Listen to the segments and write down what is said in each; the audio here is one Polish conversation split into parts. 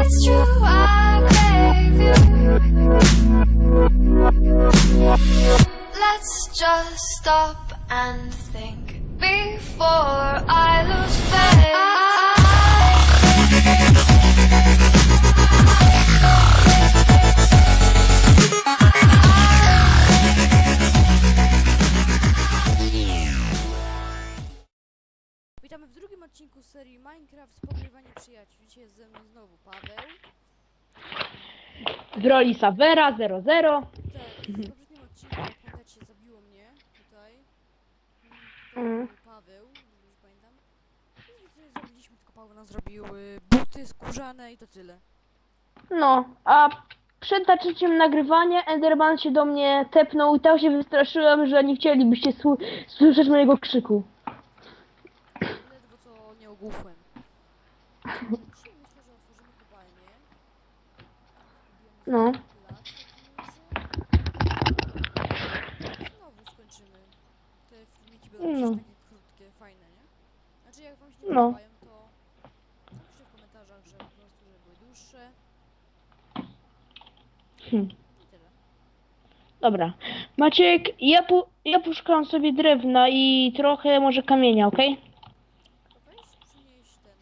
It's true, I crave you. Let's just stop and think before I lose faith. Witamy w drugim odcinku serii Minecraft Pogrywanie Przyjaciół. Dzisiaj jest ze mną znowu Paweł. W roli Savera 00. Tak, w poprzednim odcinku, jak pamiętacie, zabiło mnie tutaj. Tutaj był Paweł, już pamiętam. I nic nie zrobiliśmy, tylko Paweł nam zrobił y, buty skórzane i to tyle. No, a przed zaczęciem nagrywania Enderman się do mnie tepnął i tak się wystraszyłem, że nie chcielibyście sły- słyszeć mojego krzyku. Nie ogłuchłem. Dzisiaj myślę, że otworzymy kopalnię. No. Znowu skończymy. Te filmiki będą No. takie krótkie, fajne, nie? Znaczy jak wam się nie No. podobają, to napiszcie w komentarzach, że po prostu, że były dłuższe Hm. tyle. Dobra. Maciek, ja, pu ja poszukam sobie drewna i trochę może kamienia, okej? To weź przynieś ten,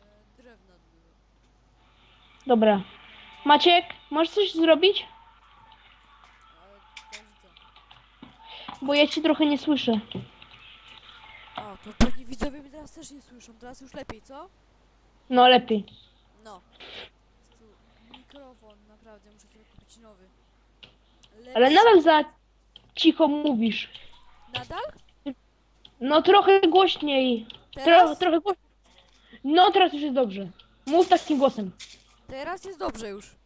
e, drewna dużo. Dobra. Maciek, możesz coś zrobić? Ale. Bo ja cię trochę nie słyszę. A, to pewnie widzowie mnie teraz też nie słyszą, teraz już lepiej, co? No, lepiej. No. Jest tu mikrofon, naprawdę, muszę sobie kupić nowy. Lepszy. Ale nadal za cicho mówisz. Nadal? No, trochę głośniej. Tro Teraz? trochę głośniej. No, teraz już jest dobrze. Mów takim głosem. Teraz jest dobrze już.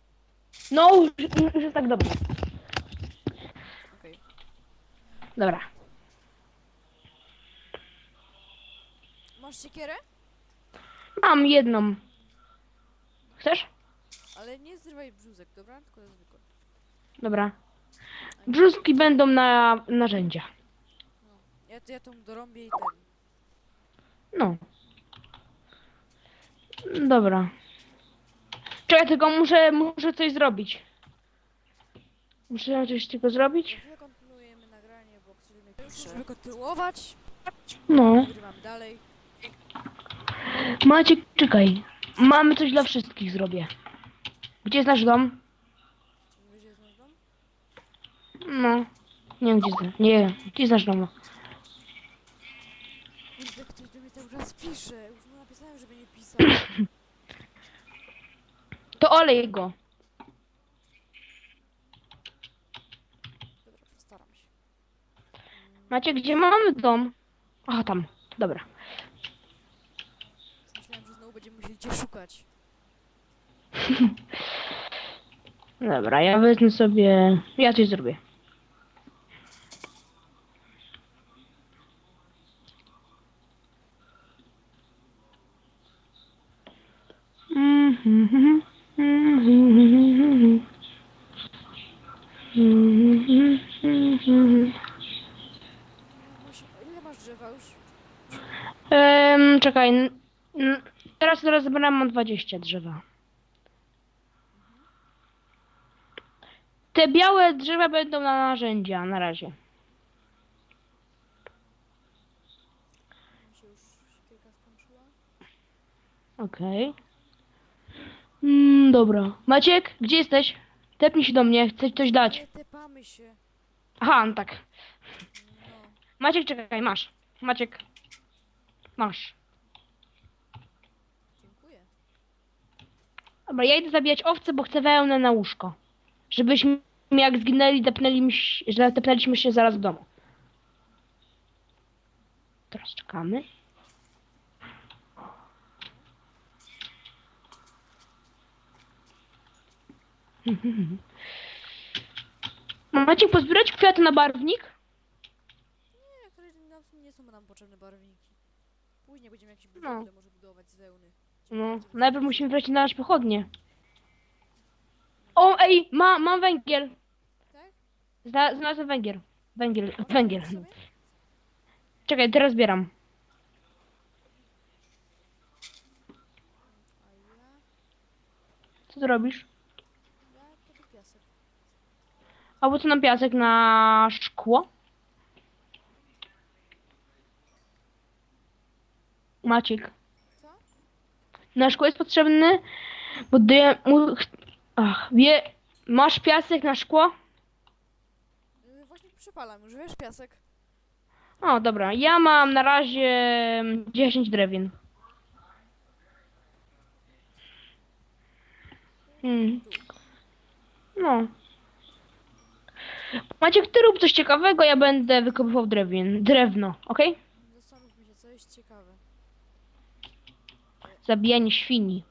No, już, już jest tak dobrze. Okej. Dobra. Masz siekierę? Mam jedną. Chcesz? Ale nie zrywaj brzuzek, dobra? Tylko na zwykłe. Dobra. Brzuski będą na narzędzia. No. Ja, ja tą dorąbię i ten. No. Dobra. Czekaj, tylko muszę, muszę coś zrobić. Muszę coś tylko zrobić. Chwilę kontynuujemy nagranie, bo Musimy kontynuować. No. Dalej. Maciek, czekaj. Mamy coś dla wszystkich zrobię. Gdzie jest nasz dom? Mówisz, jest nasz dom? No. Nie wiem, gdzie jest. Nie, gdzie jest nasz dom? Kurde, ktoś do mnie cały czas pisze. Już mu napisałem, żeby nie pisał. To olej go. Dobra, postaram się. Maciek, gdzie mamy dom? Aha, tam. Dobra. Myślałem, że znowu będziemy musieli cię szukać. Dobra, ja wezmę sobie... Ja coś zrobię. No, musi- Ile masz drzewa już? Czekaj. Teraz, teraz zebrałem mam 20 drzewa. Te białe drzewa będą na narzędzia na razie. Mi. Okej. Mm, dobra. Maciek, gdzie jesteś? Tepnij się do mnie, chcę ci coś dać. Nie tepamy się. Aha, no tak. No. Maciek, czekaj, masz. Maciek. Masz. Dziękuję. Dobra, ja idę zabijać owce, bo chcę wełnę na łóżko. Żebyśmy jak zginęli, tepnęli, że tepnęliśmy się zaraz w domu. Teraz czekamy. Macie pozbierać kwiaty na barwnik? Nie, nam nie są nam potrzebne barwniki. Później będziemy jakieś No. budowle może budować z wełny. No, najpierw musimy wejść na nasz pochodnie. O, ej, ma, mam węgiel. Tak? Zna, znalazłem węgiel. Węgiel, Odkryłeś węgiel. sobie? Czekaj, teraz zbieram. A ja... Co ty robisz? Ja kładę piasek. A po co nam piasek na szkło? Maciek. Co? Na szkło jest potrzebny, bo dy... mu- ch- Ach, wie... Masz piasek na szkło? Y, Właśnie przypalam już, wiesz, piasek. O, dobra. Ja mam na razie mm, 10 drewien. Hmm. No. Maciek, ty rób coś ciekawego, ja będę wykopywał drewien. Drewno, okej? Zastanów mi się, co jest ciekawe. Zabijanie świni.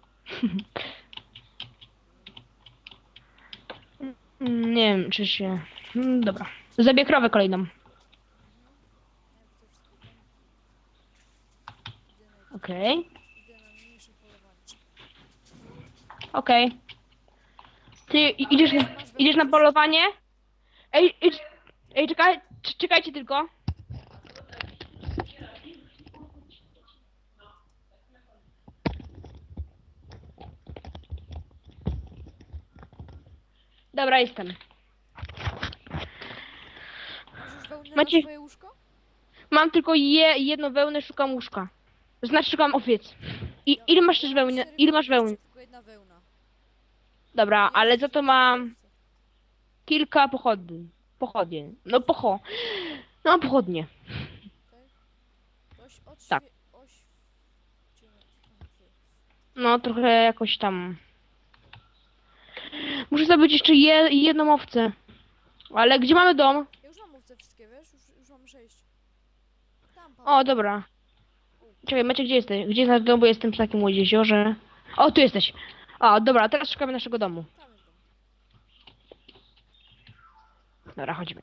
Mm, Nie wiem, czy się... Mm, Dobra. Zabiję krowę kolejną. Ja to wszystko tam. Idę na, Okej. idę na mniejsze polowanie. Okej. Ty i- idziesz idziesz na polowanie? Ej, idź, ej, czekaj, cz- czekajcie tylko. Dobra, jestem. Wełnę Macie- swoje łóżko? Mam tylko je, jedną wełnę, szukam łóżka. Znaczy szukam owiec. I ile masz też wełny? Ile masz wełny, Tylko jedna wełna. Dobra, ale za to mam. Kilka pochodni. Pochodnie. No pocho. No pochodnie. Tak. No trochę jakoś tam. Muszę zdobyć jeszcze je, jedną owcę. Ale gdzie mamy dom? Ja już mam mówce wszystkie, wiesz? Już, już mam sześć. Tam. O, dobra. Czekaj, Macie, gdzie jesteś? Gdzie jest nasz dom, bo jestem przy takim jeziorze. O, tu jesteś. O, dobra, teraz szukamy naszego domu. Tam jest dom. Dobra, chodźmy.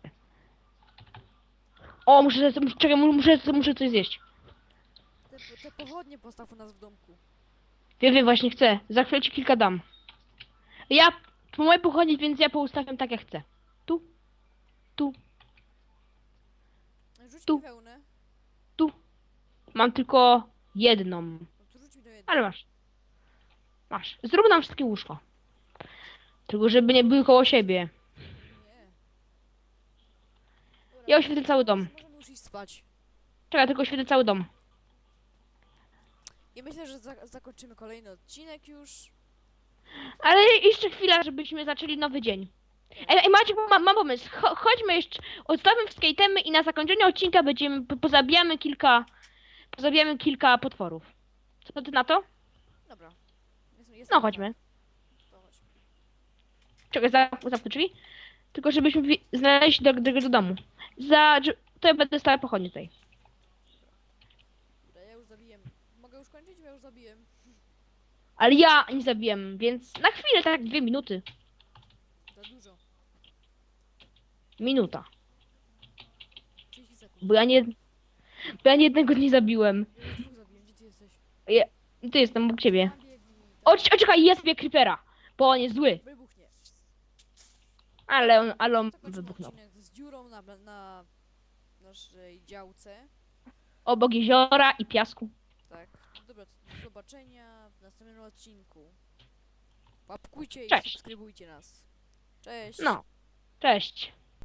O, muszę, muszę czekaj, mu- muszę, muszę coś zjeść. Te, te pochodnie postaw u nas w domku. Wiem, wiem, właśnie chcę. Za chwilę ci kilka dam. Ja, po mojej pochodni, więc ja poustawiam tak jak chcę. Tu, tu, Rzuć Tu. mi wełnę. tu. Mam tylko jedną. No to rzuć mi do jednej. Ale masz. Masz. Zrób nam wszystkie łóżko. Tylko żeby nie były koło siebie. Nie. Dobra, Ja oświetlę cały dom. Iść spać. Czekaj, tylko oświetlę cały dom. I myślę, że za zakończymy kolejny odcinek już. Ale jeszcze chwila, żebyśmy zaczęli nowy dzień. Ej, ej Maciek, mam, mam pomysł. Cho chodźmy jeszcze, odstawmy wszystkie itemy i na zakończenie odcinka będziemy, po- pozabijamy kilka, pozabijamy kilka potworów. Co ty na to? Dobra. Jest, jest. No, chodźmy. To chodźmy. Czekaj, za- zamknę drzwi. Tylko żebyśmy wi- znaleźli do, do, do domu. Za, to ja będę stała pochodnie tutaj. Ja już zabiję. Mogę już kończyć? Ja już zabiję. Ale ja nie zabiłem, więc na chwilę, tak dwie minuty. Za dużo. Minuta. 30 sekund. Bo ja nie, bo ja nie jednego nie zabiłem. Ja już dwóch zabiję. Gdzie ty jesteś? Ty jestem obok ciebie. Tam biegnij. O, c- o czekaj, jest sobie creepera. Bo on jest zły. Wybuchnie. Ale on, ale on wybuchnął. odcinek dziurą na, na naszej działce. Obok jeziora i piasku. Tak. Dobra, to do zobaczenia w następnym odcinku. Łapkujcie i Cześć. subskrybujcie nas. Cześć. No. Cześć.